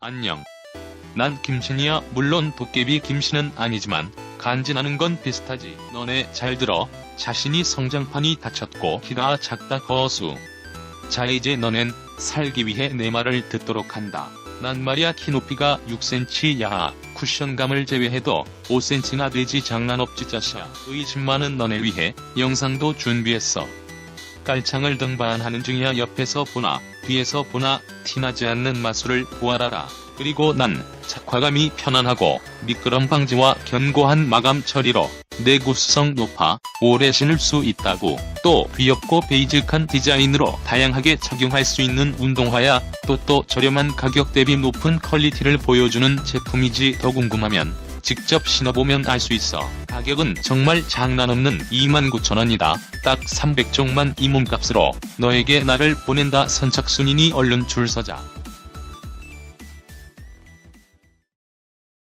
안녕. 난 김신이야. 물론 도깨비 김신은 아니지만 간지나는 건 비슷하지. 너네 잘 들어. 자신이 성장판이 다쳤고 키가 작다 거수. 자 이제 너넨 살기 위해 내 말을 듣도록 한다. 난 말이야 키 높이가 6cm 야하 쿠션감을 제외해도 5cm나 되지 장난 없지 자샤. 의심 많은 너네 위해 영상도 준비했어. 깔창을 등반하는 중이야 옆에서 보나 뒤에서 보나 티나지 않는 마술을 보아라라. 그리고 난 착화감이 편안하고 미끄럼 방지와 견고한 마감 처리로 내구성 높아 오래 신을 수 있다고 또 귀엽고 베이직한 디자인으로 다양하게 착용할 수 있는 운동화야 또 또 저렴한 가격 대비 높은 퀄리티를 보여주는 제품이지 더 궁금하면 직접 신어보면 알 수 있어. 가격은 정말 장난 없는 29,000원이다. 딱 300종만 이 몸값으로 너에게 나를 보낸다 선착순이니 얼른 줄 서자.